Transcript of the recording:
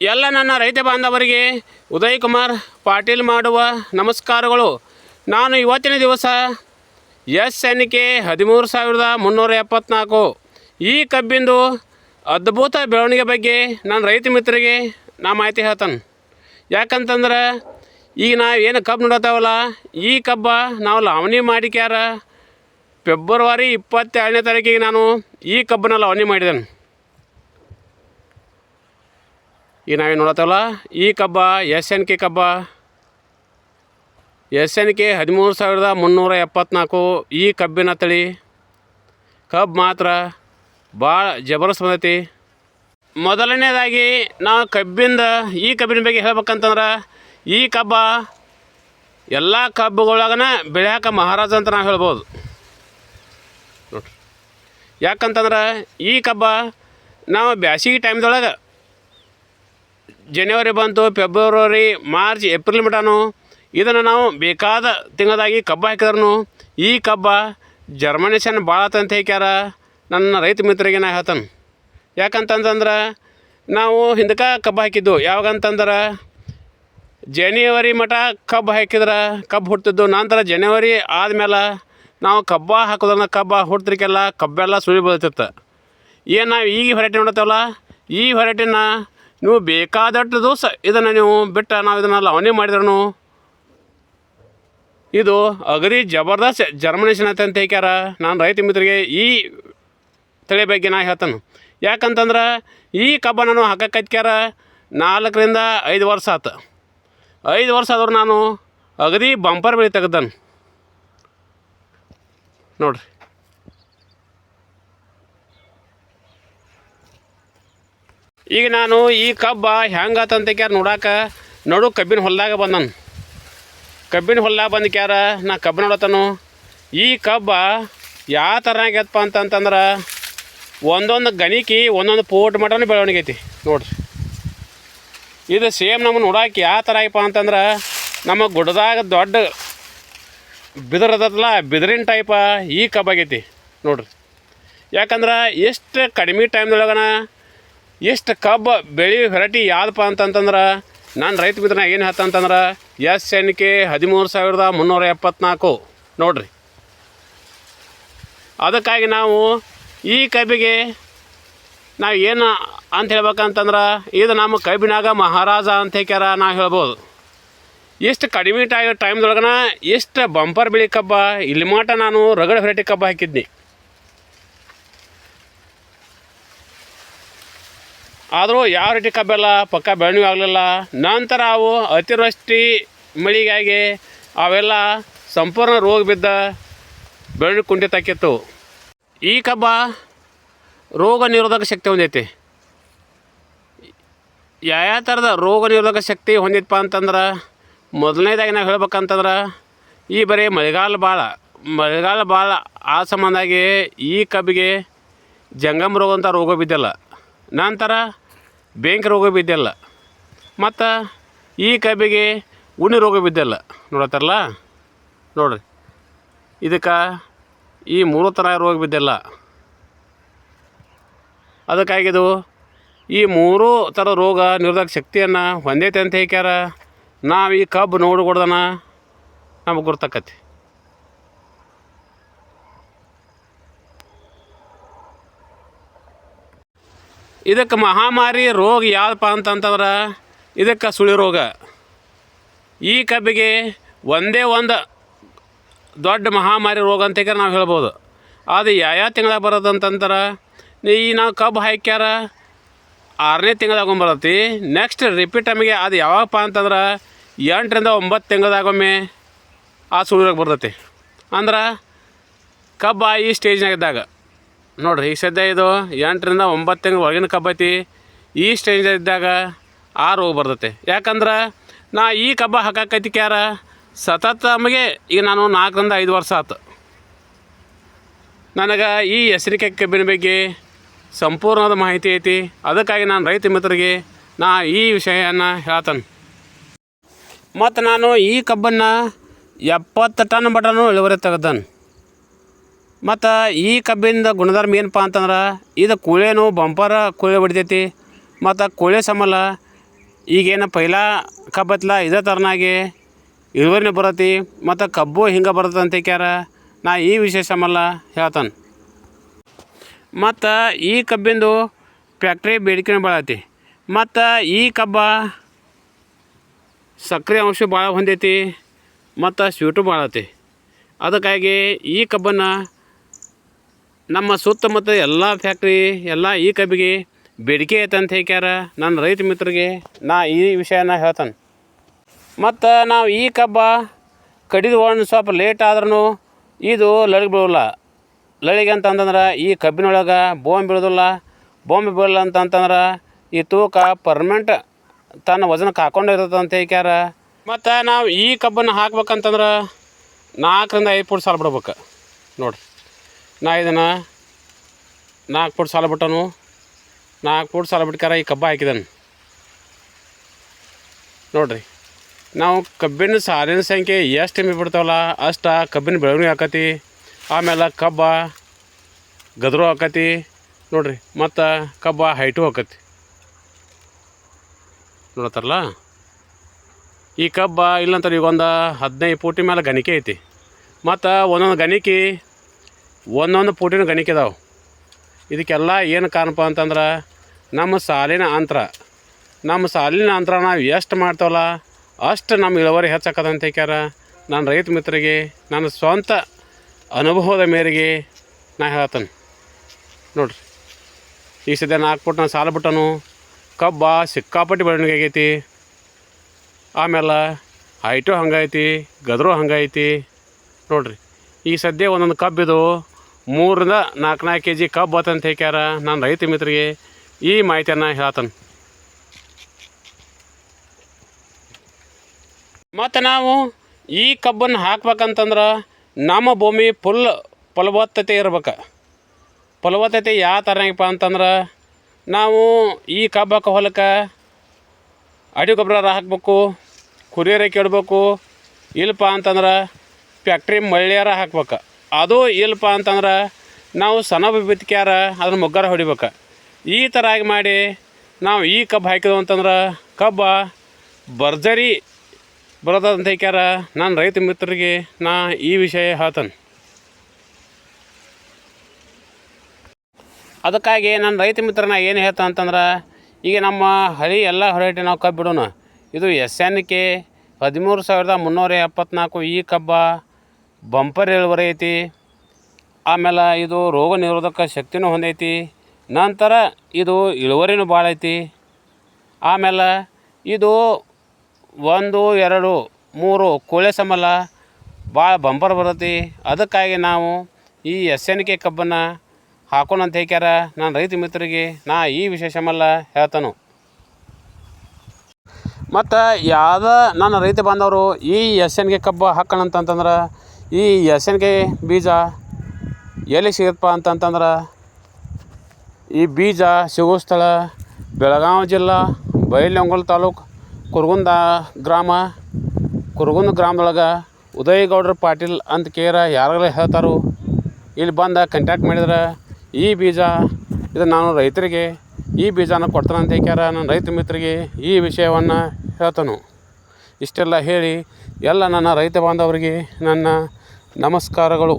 ಎಲ್ಲ ನನ್ನ ರೈತ ಬಾಂಧವರಿಗೆ ಉದಯ್ ಕುಮಾರ್ ಪಾಟೀಲ್ ಮಾಡುವ ನಮಸ್ಕಾರಗಳು. ನಾನು ಇವತ್ತಿನ ದಿವಸ ಎಸ್ ಎನ್ ಕೆ ಹದಿಮೂರು ಸಾವಿರದ ಮುನ್ನೂರ ಎಪ್ಪತ್ನಾಲ್ಕು ಈ ಕಬ್ಬಿಂದು ಅದ್ಭುತ ಬೆಳವಣಿಗೆ ಬಗ್ಗೆ ನನ್ನ ರೈತ ಮಿತ್ರರಿಗೆ ನಾ ಮಾಹಿತಿ ಹೇಳ್ತಾನೆ. ಯಾಕಂತಂದ್ರೆ ಈಗ ನಾವು ಏನು ಕಬ್ಬು ನೋಡತ್ತಾವಲ್ಲ ಈ ಕಬ್ಬ ನಾವು ಲಾವಣಿ ಮಾಡಿಕ್ಯಾರ ಫೆಬ್ರವರಿ ಇಪ್ಪತ್ತೆರಡನೇ ತಾರೀಕಿಗೆ ನಾನು ಈ ಕಬ್ಬನ್ನ ಲಾವಣಿ ಮಾಡಿದ್ದೇನೆ. ಈಗ ನಾವೇನು ನೋಡತ್ತಲ್ಲ ಈ ಕಬ್ಬ, ಎಸ್ ಎನ್ ಕೆ ಕಬ್ಬ. ಎಸ್ ಎನ್ ಕೆ ಹದಿಮೂರು ಸಾವಿರದ ಮುನ್ನೂರ ಎಪ್ಪತ್ನಾಲ್ಕು ಈ ಕಬ್ಬಿನ ತಳಿ. ಕಬ್ಬು ಮಾತ್ರ ಭಾಳ ಜಬರ್ದಸ್ತ್ ಬಂದೈತಿ. ಮೊದಲನೇದಾಗಿ ನಾವು ಕಬ್ಬಿಂದ ಈ ಕಬ್ಬಿನ ಬಗ್ಗೆ ಹೇಳ್ಬೇಕಂತಂದ್ರೆ, ಈ ಕಬ್ಬ ಎಲ್ಲ ಕಬ್ಬುಗಳಾಗನ ಬೆಳ್ಯಾಕ ಮಹಾರಾಜ ಅಂತ ನಾವು ಹೇಳ್ಬೋದು. ನೋಡ್ರಿ. ಯಾಕಂತಂದ್ರೆ, ಈ ಕಬ್ಬ ನಾವು ಬ್ಯಾಸಿಗೆ ಟೈಮ್ದೊಳಗೆ ಜನವರಿ ಬಂತು ಫೆಬ್ರವರಿ ಮಾರ್ಚ್ ಏಪ್ರಿಲ್ ಮಟನು ಇದನ್ನು ನಾವು ಬೇಕಾದ ತಿಂಗಳದಾಗಿ ಕಬ್ಬು ಹಾಕಿದ್ರು ಈ ಕಬ್ಬ ಜರ್ಮನೇಷನ್ ಭಾಳ ಅಂತ ಹೇಳ್ಯಾರ ನನ್ನ ರೈತ ಮಿತ್ರರಿಗೆ ನಾ ಹೇಳ್ತಾನೆ. ಯಾಕಂತಂತಂದ್ರೆ ನಾವು ಹಿಂದಕ್ಕೆ ಕಬ್ಬು ಹಾಕಿದ್ದು. ಯಾವಾಗಂತಂದ್ರೆ ಜನವರಿ ಮಟ ಕಬ್ಬು ಹಾಕಿದ್ರೆ ಕಬ್ಬು ಹುಡ್ತಿದ್ದು ನಂತರ ಜನವರಿ ಆದಮೇಲೆ ನಾವು ಕಬ್ಬ ಹಾಕೋದ್ರನ್ನ ಕಬ್ಬ ಹುಡ್ತಿರ್ಕೆಲ್ಲ ಕಬ್ಬೆಲ್ಲ ಸುಳಿ ಬೀಳ್ತಿತ್ತು. ಏನು ನಾವು ಈಗ ವೆರೈಟಿ ನೋಡ್ತೇವಲ್ಲ ಈ ವೆರೈಟಿನ ನೀವು ಬೇಕಾದಷ್ಟು ದಿವಸ ಇದನ್ನು ನೀವು ಬಿಟ್ಟು ನಾವು ಇದನ್ನು ಲವಣಿ ಮಾಡಿದ್ರೂ ಇದು ಅಗದಿ ಜಬರ್ದಸ್ತ್ ಜರ್ಮನೇಷನ್ ಅಂತ ಹೇಳ್ಯಾರ ನಾನು ರೈತ ಮಿತ್ರರಿಗೆ ಈ ತಳಿ ಬಗ್ಗೆ ನಾ ಹೇಳ್ತಾನೆ. ಯಾಕಂತಂದ್ರೆ ಈ ಕಬ್ಬನನ್ನು ನಾನು ಹಾಕಕ್ಕತ್ಕ್ಯಾರ ನಾಲ್ಕರಿಂದ ಐದು ವರ್ಷ ಆತು. ಐದು ವರ್ಷ ಆದ್ರೂ ನಾನು ಅಗದಿ ಬಂಪರ್ ಬೆಳೆ ತೆಗ್ದಾನೆ. ನೋಡ್ರಿ. ಈಗ ನಾನು ಈ ಕಬ್ಬ ಹೆಂಗಾತಂತ ಕ್ಯಾರ ನೋಡಕ್ಕೆ ನೋಡು ಕಬ್ಬಿನ ಹೊಲದಾಗ ಬಂದನು. ಕಬ್ಬಿನ ಹೊಲ್ದಾಗ ಬಂದು ಕ್ಯಾರ, ನಾ ಕಬ್ಬು ನೋಡತ್ತನು. ಈ ಕಬ್ಬ ಯಾವ ಥರ ಆಗೈತಪ್ಪ ಅಂತಂತಂದ್ರೆ ಒಂದೊಂದು ಗಣಿಕಿ ಒಂದೊಂದು ಪೋಟ್ ಮಟನು ಬೆಳವಣಿಗೆ ಐತಿ ನೋಡ್ರಿ. ಇದು ಸೇಮ್ ನಮಗೆ ನೋಡಕ್ಕೆ ಯಾವ ಥರ ಆಗಪ್ಪ ಅಂತಂದ್ರೆ, ನಮ್ಮ ಗುಡ್ಡದಾಗ ದೊಡ್ಡ ಬಿದಿರದಲ್ಲ ಬಿದಿರಿನ ಟೈಪ ಈ ಕಬ್ಬಾಗೈತಿ, ನೋಡ್ರಿ. ಯಾಕಂದ್ರೆ, ಎಷ್ಟು ಕಡಿಮೆ ಟೈಮ್ದೊಳಗನ ಎಷ್ಟು ಕಬ್ಬು ಬೆಳೆ ವೆರೈಟಿ ಯಾವ್ದಪ್ಪ ಅಂತಂತಂದ್ರೆ, ನಾನು ರೈತ ಮಿತ್ರನ ಏನು ಹೇಳ್ತಂತಂದ್ರೆ ಎಸ್ ಎನ್ ಕೆ ಹದಿಮೂರು ಸಾವಿರದ ಮುನ್ನೂರ ಎಪ್ಪತ್ನಾಲ್ಕು. ನೋಡ್ರಿ. ಅದಕ್ಕಾಗಿ ನಾವು ಈ ಕಬ್ಬಿಗೆ ನಾವು ಏನು ಅಂತ ಹೇಳ್ಬೇಕಂತಂದ್ರೆ, ಇದು ನಮ್ಮ ಕಬ್ಬಿನಾಗ ಮಹಾರಾಜ ಅಂತ ಹೇಳ್ಯಾರ ನಾವು ಹೇಳ್ಬೋದು. ಎಷ್ಟು ಕಡಿಮೆ ಟೈ ಟೈಮ್ದೊಳಗನ ಎಷ್ಟು ಬಂಪರ್ ಬಿಳಿ ಕಬ್ಬ, ಇಲ್ಲಿ ಮಾಟ ನಾನು ರಗಡ ವೆರೈಟಿ ಕಬ್ಬ ಹಾಕಿದ್ನಿ. ಆದರೂ ಯಾವ ರೀತಿ ಕಬ್ಬೆಲ್ಲ ಪಕ್ಕ ಬೆಳವಣಿಗೆ ಆಗಲಿಲ್ಲ. ನಂತರ ಅವು ಅತಿವೃಷ್ಟಿ, ಮಳೆಗಾಗಿ ಅವೆಲ್ಲ ಸಂಪೂರ್ಣ ರೋಗ ಬಿದ್ದ ಬೆಳವಣಿಗೆ ಕುಂಠಿತಾಕಿತ್ತು ಈ ಕಬ್ಬ ರೋಗ ನಿರೋಧಕ ಶಕ್ತಿ ಹೊಂದೈತಿ. ಯಾವ ಥರದ ರೋಗ ನಿರೋಧಕ ಶಕ್ತಿ ಹೊಂದಿತ್ತಪ್ಪ ಅಂತಂದ್ರೆ ಮೊದಲನೇದಾಗಿ ನಾವು ಹೇಳ್ಬೇಕಂತಂದ್ರೆ ಈ ಬರೀ ಮಳೆಗಾಲ ಭಾಳ ಮಳೆಗಾಲ ಭಾಳ ಆ ಸಂಬಂಧಾಗಿ ಈ ಕಬ್ಬಿಗೆ ಜಂಗಮ ರೋಗ ಅಂತ ರೋಗ ಬಿದ್ದಿಲ್ಲ. ನಂತರ ಬೆಂಕಿ ರೋಗ ಬಿದ್ದಿಲ್ಲ. ಮತ್ತು ಈ ಕಬ್ಬಿಗೆ ಉಣ್ಣಿ ರೋಗ ಬಿದ್ದಿಲ್ಲ. ನೋಡತ್ತಾರಲ್ಲ? ನೋಡ್ರಿ. ಇದಕ್ಕೆ ಈ ಮೂರು ಥರ ರೋಗ ಬಿದ್ದಿಲ್ಲ. ಅದಕ್ಕಾಗಿದು ಈ ಮೂರು ಥರ ರೋಗ ನಿರೋಧಕ ಶಕ್ತಿಯನ್ನು ಹೊಂದೈತೆ ಅಂತ ಹೇಳ್ಯಾರ ನಾವು ಈ ಕಬ್ಬು ನೋಡ್ಕೊಡ್ದನ ನಮಗೆ ಗುರ್ತಕ್ಕತಿ. ಇದಕ್ಕೆ ಮಹಾಮಾರಿ ರೋಗ ಯಾವ್ದಪ್ಪ ಅಂತಂತಂದ್ರೆ ಇದಕ್ಕೆ ಸುಳಿ ರೋಗ. ಈ ಕಬ್ಬಿಗೆ ಒಂದೇ ಒಂದು ದೊಡ್ಡ ಮಹಾಮಾರಿ ರೋಗ ಅಂತ ನಾವು ಹೇಳ್ಬೋದು. ಅದು ಯಾವ ತಿಂಗಳಾಗ ಬರೋದಂತಂದ್ರೆ ಈ ನಾವು ಕಬ್ಬು ಹಾಕ್ಯಾರ ಆರನೇ ಬರತ್ತಿ. ನೆಕ್ಸ್ಟ್ ರಿಪೀಟ್ ನಮಗೆ ಅದು ಯಾವಾಗಪ್ಪ ಅಂತಂದ್ರೆ ಎಂಟರಿಂದ ಒಂಬತ್ತು ತಿಂಗಳದಾಗೊಮ್ಮೆ ಆ ಸುಳಿ ರೋಗ ಬರ್ತೈತಿ. ಅಂದ್ರೆ ಕಬ್ಬು ಈ ಸ್ಟೇಜ್ನಾಗ ಇದ್ದಾಗ ನೋಡ್ರಿ ಈಗ ಸದ್ಯ ಇದು ಎಂಟರಿಂದ ಒಂಬತ್ತು ತಿಂಗಳು ಒಳಗಿನ ಕಬ್ಬೈತಿ ಈ ಸ್ಟೇಜ್ ಇದ್ದಾಗ ಆ ರೋಗ ಬರ್ತೈತೆ. ಯಾಕಂದ್ರೆ ನಾ ಈ ಕಬ್ಬ ಹಾಕಾಕೈತಿ ಕ್ಯಾರ ಸತತ ನಮಗೆ ಈಗ ನಾನು ನಾಲ್ಕರಿಂದ ಐದು ವರ್ಷ ಆತು. ನನಗೆ ಈ ಹೆಸರಿಕೆ ಕಬ್ಬಿನ ಬಗ್ಗೆ ಸಂಪೂರ್ಣವಾದ ಮಾಹಿತಿ ಐತಿ. ಅದಕ್ಕಾಗಿ ನಾನು ರೈತ ಮಿತ್ರರಿಗೆ ನಾ ಈ ವಿಷಯನ ಹೇಳ್ತಾನೆ. ಮತ್ತು ನಾನು ಈ ಕಬ್ಬನ್ನು ಎಪ್ಪತ್ತು ಟನ್ ಬಟನು ಇಳುವರಿ ತೆಗೆದಾನೆ. ಮತ್ತು ಈ ಕಬ್ಬಿಂದ ಗುಣಧರ್ಮ ಏನಪ್ಪ ಅಂತಂದ್ರೆ, ಇದು ಕುಳೇನು ಬಂಪರ ಕುಳೆ ಹೊಡಿತೈತಿ. ಮತ್ತು ಕುಳೆ ಸಮಲ ಈಗೇನು ಪೈಲ ಕಬ್ಬತ್ಲ ಇದೇ ಥರನಾಗಿ ಇಳುವರಿನೇ ಬರತಿ. ಮತ್ತು ಕಬ್ಬು ಹಿಂಗೆ ಬರುತ್ತೆ ಅಂತ ಕ್ಯಾರ ನಾ ಈ ವಿಷಯ ಸಮಲ್ಲ ಹೇಳ್ತಾನೆ. ಮತ್ತು ಈ ಕಬ್ಬಿಂದು ಫ್ಯಾಕ್ಟ್ರಿ ಬೇಡಿಕೆನೂ ಭಾಳ ಮತ್ತು ಈ ಕಬ್ಬ ಸಕ್ಕರೆ ಅಂಶ ಭಾಳ ಹೊಂದೈತಿ. ಮತ್ತು ಸ್ವೀಟು ಭಾಳ ಅದಕ್ಕಾಗಿ ಈ ಕಬ್ಬನ್ನು ನಮ್ಮ ಸುತ್ತಮುತ್ತ ಎಲ್ಲ ಫ್ಯಾಕ್ಟ್ರಿ ಎಲ್ಲ ಈ ಕಬ್ಬಿಗೆ ಬೇಡಿಕೆ ಐತಂತ ಅಂತ ಹೇಳ್ಕ್ಯಾರ. ನನ್ನ ರೈತ ಮಿತ್ರರಿಗೆ ನಾ ಈ ವಿಷಯನ ಹೇಳ್ತಾನೆ. ಮತ್ತು ನಾವು ಈ ಕಬ್ಬ ಕಡಿದು ಒಂದು ಸ್ವಲ್ಪ ಲೇಟ್ ಆದ್ರೂ ಇದು ಲಳಿಗೆ ಬೀಳಲ್ಲ ಲಳಿಗೆ ಅಂತಂದ್ರೆ ಈ ಕಬ್ಬಿನೊಳಗೆ ಬೋಂಬ್ ಬೀಳೋದಿಲ್ಲ. ಬೋಂಬ್ ಬೀಳಲ್ಲ ಅಂತಂತಂದ್ರೆ ಈ ತೂಕ ಪರ್ಮೆಂಟ್ ತನ್ನ ವಜನಕ್ಕೆ ಹಾಕೊಂಡು ಇರ್ತದೆ ಅಂತ ಹೇಳ್ಯಾರ ಮತ್ತು ನಾವು ಈ ಕಬ್ಬನ್ನು ಹಾಕ್ಬೇಕಂತಂದ್ರೆ ನಾಲ್ಕರಿಂದ ಐದು ಫುಟ್ ಸಾಲ ಬಿಡ್ಬೇಕು. ನೋಡಿರಿ. ನಾ ಇದನ್ನು ನಾಲ್ಕು ಫುಟ್ ಸಾಲ ಬಿಟ್ಟನು. ನಾಲ್ಕು ಫುಟ್ ಸಾಲ ಬಿಟ್ಕಾರ ಈ ಕಬ್ಬ ಹಾಕಿದನು. ನೋಡಿರಿ, ನಾವು ಕಬ್ಬಿನ ಸಾಲಿನ ಸಂಖ್ಯೆ ಎಷ್ಟು ಎಮ್ಮೆ ಬಿಡ್ತಾವಲ್ಲ, ಅಷ್ಟು ಕಬ್ಬಿನ ಬೆಳವಣಿಗೆ ಆಕತಿ. ಆಮೇಲೆ ಕಬ್ಬ ಗದರು ಆಕತಿ. ನೋಡಿರಿ, ಮತ್ತು ಕಬ್ಬ ಹೈಟು ಆಕತಿ. ನೋಡ್ತಾರಲ್ಲ ಈ ಕಬ್ಬ ಇಲ್ಲಂತಾರೆ ಈಗ ಒಂದು ಹದಿನೈದು ಪೂಟಿ ಮೇಲೆ ಗಣಿಕೆ ಐತಿ. ಮತ್ತು ಒಂದೊಂದು ಗಣಿಕೆ ಒಂದೊಂದು ಪುಟಿನ ಗಣಿಕೆ ಇದಾವೆ ಇದಕ್ಕೆಲ್ಲ ಏನು ಕಾರಣಪ್ಪ ಅಂತಂದ್ರೆ ನಮ್ಮ ಸಾಲಿನ ಅಂತರ, ನಮ್ಮ ಸಾಲಿನ ಅಂತರ ನಾವು ಎಷ್ಟು ಮಾಡ್ತೇವಲ್ಲ, ಅಷ್ಟು ನಮ್ಮ ಇಳುವರಿ ಹೆಚ್ಚಾಕದಂತ ಹೇಳ್ಯಾರ ನನ್ನ ನಾನು ರೈತ ಮಿತ್ರರಿಗೆ, ನನ್ನ ಸ್ವಂತ ಅನುಭವದ ಮೇರೆಗೆ ನಾ ಹೇಳ್ತೇನೆ ನೋಡ್ರಿ, ಈ ಸದ್ಯ ನಾಲ್ಕು ಪುಟ್ ನಾನು ಸಾಲ ಬಿಟ್ಟನು, ಕಬ್ಬ ಸಿಕ್ಕಾಪಟ್ಟಿ ಬೆಳವಣಿಗೆ ಆಗೈತಿ. ಆಮೇಲೆ ಹೈಟು ಹಂಗೈತಿ ಗದರು ಹಂಗೈತಿ ನೋಡ್ರಿ, ಈ ಸದ್ಯ ಒಂದೊಂದು ಕಬ್ಬಿದು ಮೂರರಿಂದ ನಾಲ್ಕು ನಾಲ್ಕು ಕೆ ಜಿ ಕಬ್ಬು ಆತಂತ ಹೇಳ್ಯಾರ ನಾನು ರೈತ ಮಿತ್ರರಿಗೆ ಈ ಮಾಹಿತಿಯನ್ನು ಹೇಳ್ತಾನೆ ಮತ್ತು ನಾವು ಈ ಕಬ್ಬನ್ನು ಹಾಕ್ಬೇಕಂತಂದ್ರೆ ನಮ್ಮ ಭೂಮಿ ಫುಲ್ ಫಲವತ್ತತೆ ಇರ್ಬೇಕು. ಫಲವತ್ತತೆ ಯಾವ ಥರನಾಗಪ್ಪ ಅಂತಂದ್ರೆ ನಾವು ಈ ಕಬ್ಬು ಹಾಕೋ ಹೊಲಕ್ಕೆ ಅಡಿ ಗೊಬ್ಬರ ಹಾಕಬೇಕು ಕುರಿಯರ ಕೆಡಬೇಕು ಇಲ್ಲಪ್ಪ ಅಂತಂದ್ರೆ ಫ್ಯಾಕ್ಟ್ರಿ ಮಳ್ಳಿಯಾರ ಹಾಕ್ಬೇಕು. ಅದು ಇಲ್ಲಪ್ಪ ಅಂತಂದ್ರೆ ನಾವು ಸಣ್ಣ ಬಿತ್ಕ್ಯಾರ ಅದನ್ನ ಮೊಗ್ಗರ ಹೊಡಿಬೇಕು. ಈ ಥರ ಆಗಿ ಮಾಡಿ ನಾವು ಈ ಕಬ್ಬು ಹಾಕಿದ್ವು ಅಂತಂದ್ರೆ ಕಬ್ಬ ಭರ್ಜರಿ ಬರೋದಂತ ಹೇಳ್ಕ್ಯಾರ. ನಾನು ರೈತ ಮಿತ್ರರಿಗೆ ನಾ ಈ ವಿಷಯ ಹೇಳ್ತೇನೆ. ಅದಕ್ಕಾಗಿ ನನ್ನ ರೈತ ಮಿತ್ರನ ಏನು ಹೇಳ್ತಾ ಅಂತಂದ್ರೆ ಈಗ ನಮ್ಮ ಹಳಿ ಎಲ್ಲ ಹೊರಟಿ ನಾವು ಕಬ್ಬು ಬಿಡೋಣ. ಇದು ಎಸ್ ಎನ್ ಕೆ ಹದಿಮೂರು ಸಾವಿರದ ಮುನ್ನೂರ ಎಪ್ಪತ್ನಾಲ್ಕು ಈ ಕಬ್ಬ ಬಂಪರ್ ಇಳುವರಿ ಐತಿ ಆಮೇಲೆ ಇದು ರೋಗ ನಿರೋಧಕ ಶಕ್ತಿನೂ ಹೊಂದೈತಿ. ನಂತರ ಇದು ಇಳುವರಿನೂ ಭಾಳ ಐತಿ. ಆಮೇಲೆ ಇದು ಒಂದು, ಎರಡು, ಮೂರು ಕೋಳೆ ಸಮಲ ಭಾಳ ಬಂಪರ್ ಬರುತ್ತೆ ಅದಕ್ಕಾಗಿ ನಾವು ಈ ಎಸ್ ಎನ್ ಕೆ ಕಬ್ಬನ್ನು ಹಾಕೋಣ ಅಂತ ಹೇಳ್ಕ್ಯಾರ ನಾನು ರೈತ ಮಿತ್ರರಿಗೆ. ನಾ ಈ ವಿಶೇಷ ಮಲ್ಲ ಹೇಳ್ತಾನು. ಮತ್ತು ಯಾವ್ದ ನನ್ನ ರೈತ ಬಾಂಧವರು ಈ ಎಸ್ ಎನ್ ಕೆ ಕಬ್ಬು ಹಾಕೋಣ ಅಂತಂತಂದ್ರೆ ಈ ಗೆ ಬೀಜ ಎಲ್ಲಿ ಸಿಗುತ್ತಪ್ಪ ಅಂತಂತಂದ್ರೆ ಈ ಬೀಜ ಸಿಗೋ ಸ್ಥಳ ಬೆಳಗಾವಿ ಜಿಲ್ಲಾ ಬೈಲಹೊಂಗಲ ತಾಲೂಕು, ಕುರ್ಗುಂದ ಗ್ರಾಮ. ಕುರ್ಗುಂದ ಗ್ರಾಮದೊಳಗೆ ಉದಯಗೌಡ್ರ ಪಾಟೀಲ್ ಅಂತ ಕೇರ ಯಾರಾಗಲೇ ಹೇಳ್ತಾರೋ, ಇಲ್ಲಿ ಬಂದು ಕಂಟ್ಯಾಕ್ಟ್ ಮಾಡಿದ್ರೆ, ಈ ಬೀಜ ಇದು ನಾನು ರೈತರಿಗೆ ಈ ಬೀಜನ ಅಂತ ಕೇರ ನನ್ನ ರೈತ ಮಿತ್ರರಿಗೆ ಈ ವಿಷಯವನ್ನು ಹೇಳ್ತಾನು. ಇಷ್ಟೆಲ್ಲ ಹೇಳಿ ಎಲ್ಲ ನನ್ನ ರೈತ ಬಾಂಧವರಿಗೆ ನನ್ನ ನಮಸ್ಕಾರಗಳು.